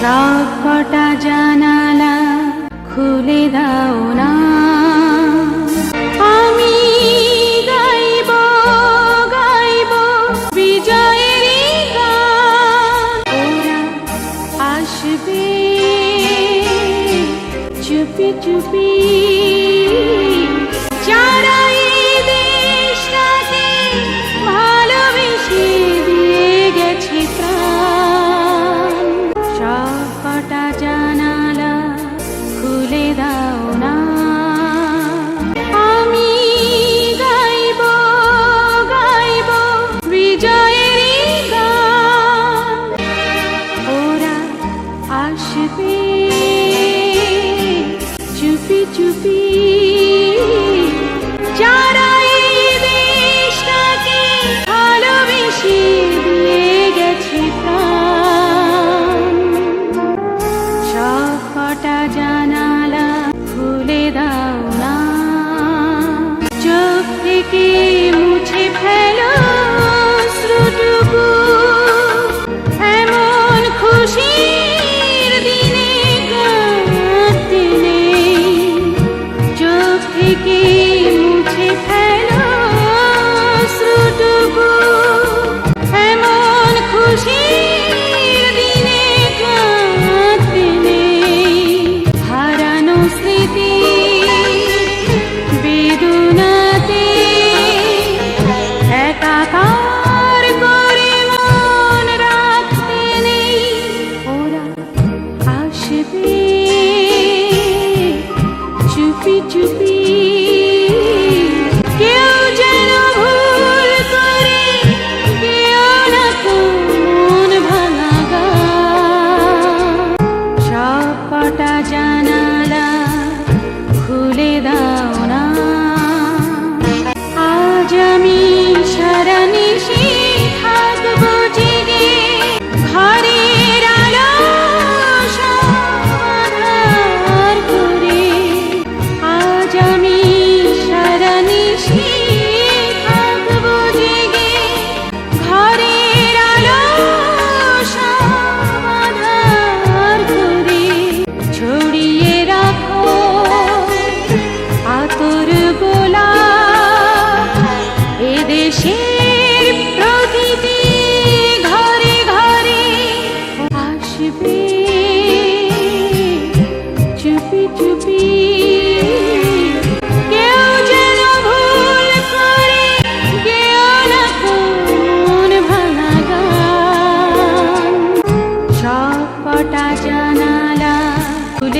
সব কটা জানালা খুলে দাও না। আমি গাইব গাইব চুপি চুপি। চারা Chupi, chupi, chupi.